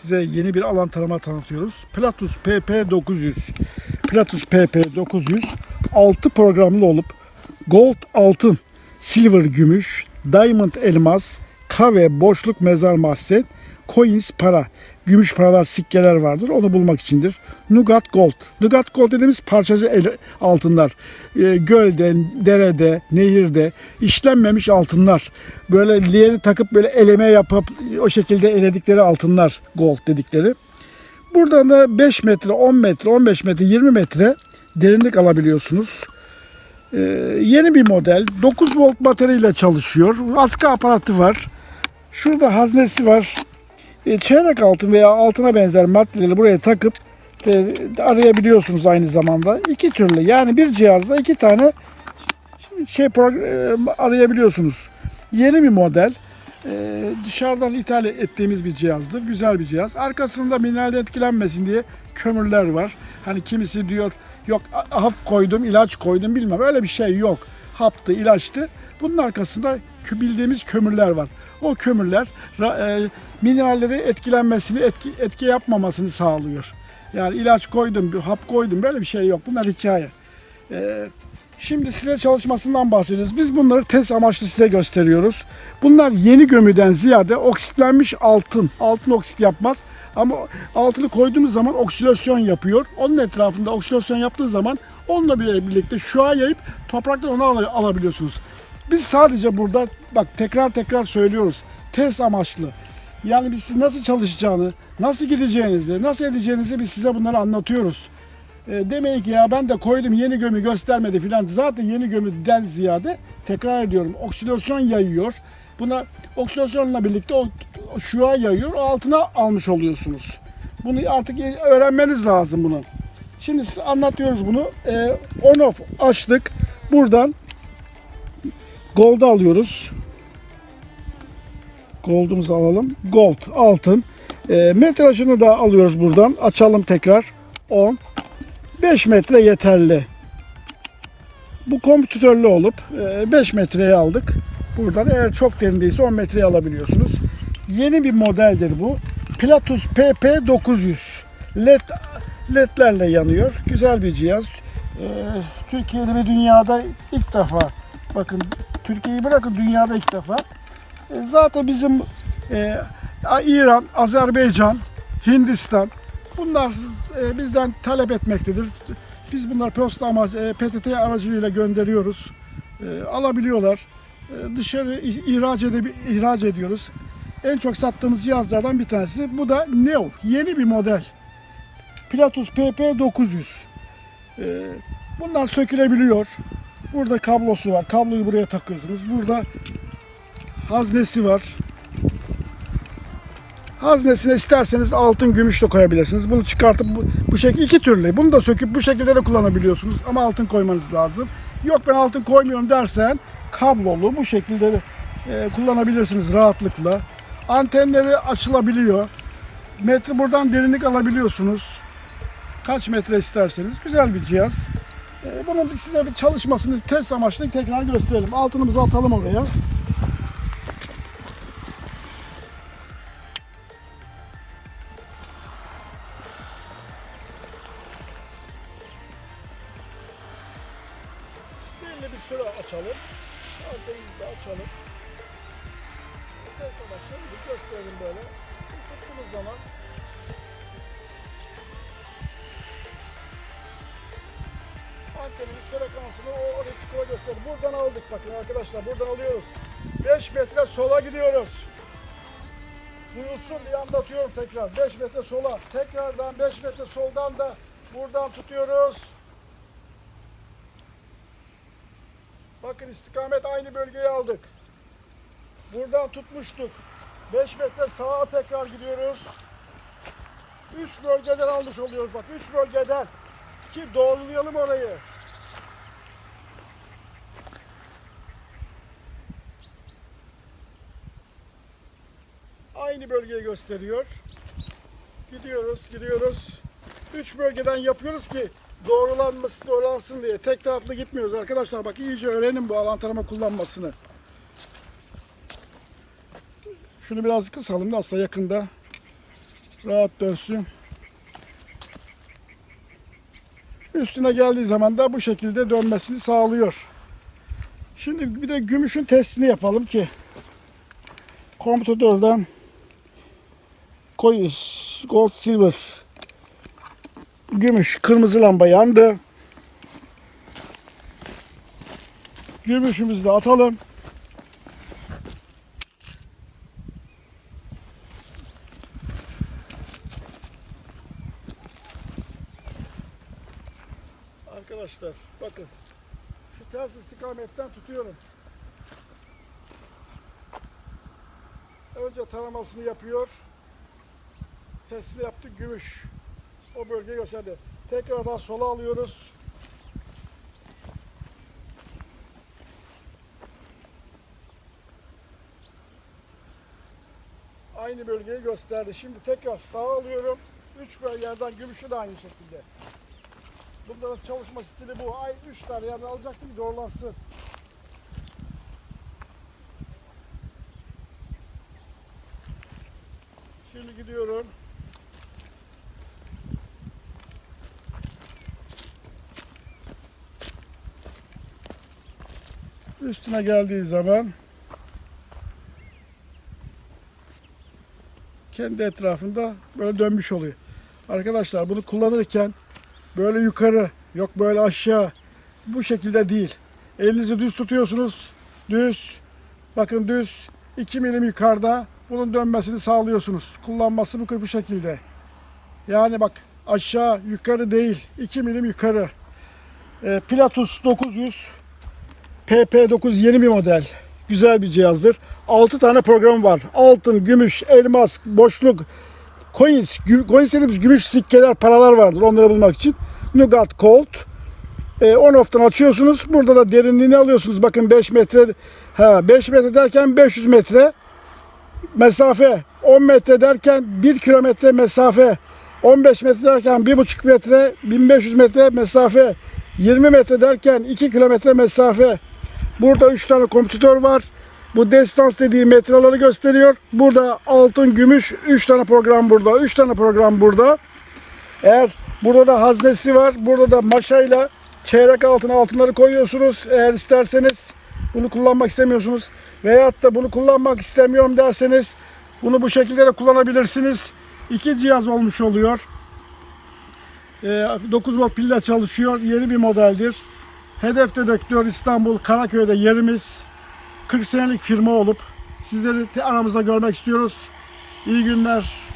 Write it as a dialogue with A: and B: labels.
A: size yeni bir alan tarama tanıtıyoruz. Platus PP900. Platus PP900 6 programlı olup gold altın, silver gümüş, diamond elmas, kave boşluk mezar mahzen, coins para, gümüş paralar sikkeler vardır. Onu bulmak içindir. Nugat gold. Nugat gold dediğimiz parçacı el- altınlar. Ee, gölde, derede, nehirde işlenmemiş altınlar. Böyle leğeni takıp böyle eleme yapıp o şekilde eledikleri altınlar gold dedikleri. Buradan da 5 metre, 10 metre, 15 metre, 20 metre derinlik alabiliyorsunuz. Ee, yeni bir model. 9 volt bataryayla çalışıyor. Askı aparatı var. Şurada haznesi var. E, çeyrek altın veya altına benzer maddeleri buraya takıp e, arayabiliyorsunuz aynı zamanda. İki türlü yani bir cihazda iki tane şey e, arayabiliyorsunuz. Yeni bir model. Dışarıdan ithal ettiğimiz bir cihazdır. Güzel bir cihaz. Arkasında mineral etkilenmesin diye kömürler var. Hani kimisi diyor yok hap koydum, ilaç koydum bilmem. Öyle bir şey yok. Haptı, ilaçtı. Bunun arkasında bildiğimiz kömürler var. O kömürler e, mineralleri etkilenmesini, etki, etki yapmamasını sağlıyor. Yani ilaç koydum, bir hap koydum böyle bir şey yok. Bunlar hikaye. Ee, Şimdi size çalışmasından bahsediyoruz. Biz bunları test amaçlı size gösteriyoruz. Bunlar yeni gömüden ziyade oksitlenmiş altın. Altın oksit yapmaz. Ama altını koyduğumuz zaman oksidasyon yapıyor. Onun etrafında oksidasyon yaptığı zaman onunla birlikte şua yayıp topraktan onu al- alabiliyorsunuz. Biz sadece burada bak tekrar tekrar söylüyoruz. Test amaçlı. Yani biz nasıl çalışacağını, nasıl gideceğinizi, nasıl edeceğinizi biz size bunları anlatıyoruz. E, demeyin ki ya ben de koydum yeni gömü göstermedi filan. Zaten yeni gömüden ziyade tekrar ediyorum oksidasyon yayıyor. Buna oksidasyonla birlikte o şua yayıyor. O altına almış oluyorsunuz. Bunu artık öğrenmeniz lazım bunu. Şimdi size anlatıyoruz bunu. E, on off açtık. Buradan gold'u alıyoruz. Gold'umuzu alalım. Gold altın. E, metrajını da alıyoruz buradan. Açalım tekrar. 10. 5 metre yeterli. Bu kompütörlü olup e, 5 metreye aldık. Buradan eğer çok derindeyse 10 metreye alabiliyorsunuz. Yeni bir modeldir bu. Platus PP900. LED ledlerle yanıyor. Güzel bir cihaz. E, Türkiye'de ve dünyada ilk defa bakın Türkiye'yi bırakın dünyada ilk defa. E, zaten bizim e, İran, Azerbaycan, Hindistan bunlar e, bizden talep etmektedir. Biz bunlar posta amacı, e, PTT aracılığıyla gönderiyoruz. E, alabiliyorlar. E, dışarı ihraç, edebi, ihraç ediyoruz. En çok sattığımız cihazlardan bir tanesi. Bu da Neo. Yeni bir model. Platus PP900. E, bunlar sökülebiliyor. Burada kablosu var. Kabloyu buraya takıyorsunuz. Burada haznesi var. Haznesine isterseniz altın, gümüş de koyabilirsiniz. Bunu çıkartıp bu, bu şekilde iki türlü. Bunu da söküp bu şekilde de kullanabiliyorsunuz. Ama altın koymanız lazım. Yok ben altın koymuyorum dersen kablolu bu şekilde de e, kullanabilirsiniz rahatlıkla. Antenleri açılabiliyor. Metre buradan derinlik alabiliyorsunuz. Kaç metre isterseniz. Güzel bir cihaz. E, bunun size bir çalışmasını test amaçlı tekrar gösterelim. Altınımızı atalım oraya. Belli bir süre açalım. Antenimizi de açalım. Test amaçlı gösterelim böyle. Tuttuğumuz zaman antenimiz frekansını o oraya çukura gösterdi. Buradan aldık bakın arkadaşlar buradan alıyoruz. 5 metre sola gidiyoruz. Duyulsun diye anlatıyorum tekrar. 5 metre sola. Tekrardan 5 metre soldan da buradan tutuyoruz. Bakın istikamet aynı bölgeyi aldık. Buradan tutmuştuk. 5 metre sağa tekrar gidiyoruz. 3 bölgeden almış oluyoruz bak 3 bölgeden. Ki doğrulayalım orayı. Aynı bölgeyi gösteriyor. Gidiyoruz, gidiyoruz. Üç bölgeden yapıyoruz ki doğrulanması doğrulansın diye. Tek taraflı gitmiyoruz arkadaşlar. Bak iyice öğrenin bu alan tarama kullanmasını. Şunu biraz kısalım da aslında yakında Rahat dönsün. Üstüne geldiği zaman da bu şekilde dönmesini sağlıyor. Şimdi bir de gümüşün testini yapalım ki kompütörden koyuz gold silver gümüş kırmızı lamba yandı. Gümüşümüzü de atalım. Arkadaşlar bakın şu ters istikametten tutuyorum. Önce taramasını yapıyor. Testini yaptık gümüş. O bölgeyi gösterdi. Tekrardan sola alıyoruz. Aynı bölgeyi gösterdi. Şimdi tekrar sağa alıyorum. Üç yerden gümüşü de aynı şekilde. Bunların çalışma stili bu. Ay üç tane yerden alacaksın ki doğrulansın. Şimdi gidiyorum. Üstüne geldiği zaman kendi etrafında böyle dönmüş oluyor. Arkadaşlar bunu kullanırken böyle yukarı yok böyle aşağı bu şekilde değil. Elinizi düz tutuyorsunuz. Düz. Bakın düz. 2 milim yukarıda bunun dönmesini sağlıyorsunuz. Kullanması bu, bu şekilde. Yani bak aşağı yukarı değil. 2 milim yukarı. E, Pilatus 900 PP9 yeni bir model. Güzel bir cihazdır. 6 tane programı var. Altın, gümüş, elmas, boşluk, coins, gü- coins dediğimiz gümüş sikkeler, paralar vardır onları bulmak için. Nougat Cold. E, on off'tan açıyorsunuz. Burada da derinliğini alıyorsunuz. Bakın 5 metre, ha 5 metre derken 500 metre mesafe. 10 metre derken 1 kilometre mesafe. 15 metre derken 1,5 metre, 1500 metre mesafe. 20 metre derken 2 kilometre mesafe. Burada 3 tane kompütör var. Bu destans dediği metraları gösteriyor. Burada altın, gümüş 3 tane program burada. 3 tane program burada. Eğer burada da haznesi var. Burada da maşayla çeyrek altın altınları koyuyorsunuz. Eğer isterseniz bunu kullanmak istemiyorsunuz. Veyahut da bunu kullanmak istemiyorum derseniz bunu bu şekilde de kullanabilirsiniz. İki cihaz olmuş oluyor. Ee, 9 volt pille çalışıyor. Yeni bir modeldir. Hedef Dedektör İstanbul Karaköy'de yerimiz. 40 senelik firma olup sizleri aramızda görmek istiyoruz. İyi günler.